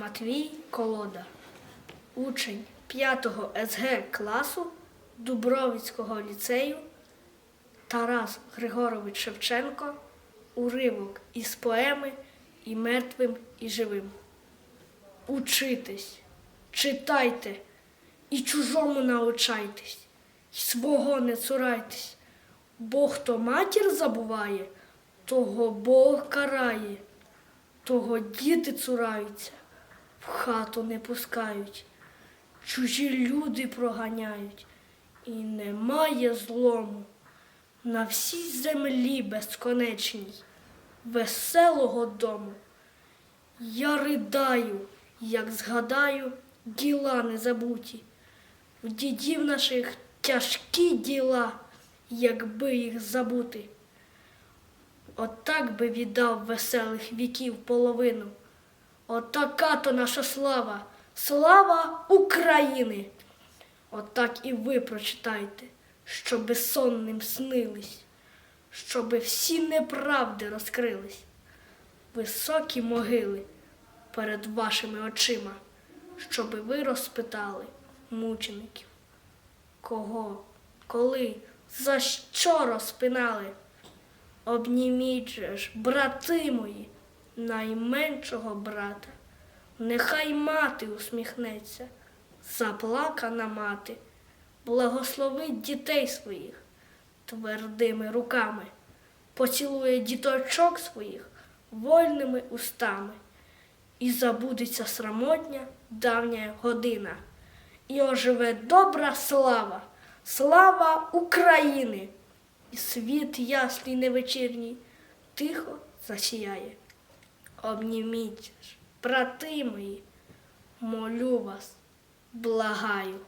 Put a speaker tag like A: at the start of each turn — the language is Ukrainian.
A: Матвій Колода, учень 5 СГ класу Дубровицького ліцею Тарас Григорович Шевченко, уривок із поеми і мертвим, і живим. Учитесь, читайте і чужому научайтесь, й свого не цурайтесь, бо хто матір забуває, того Бог карає, того діти цураються, в хату не пускають, чужі люди проганяють, і немає злому на всій землі безконечній, веселого дому. Я ридаю, як згадаю діла незабуті. В дідів наших тяжкі діла, якби їх забути. Отак би віддав веселих віків половину. Отака то наша слава, слава України. Отак і ви прочитайте, щоби сонним снились, щоби всі неправди розкрились. Високі могили перед вашими очима, щоби ви розпитали мучеників, кого, коли, за що розпинали. Обніміть же ж, брати мої, найменшого брата. Нехай мати усміхнеться, заплакана мати, благословить дітей своїх твердими руками, поцілує діточок своїх вольними устами, і забудеться срамотня давня година, і оживе добра слава, слава України! І світ ясний невечірній тихо засіяє. Обніміть ж, брати мої, молю вас, благаю.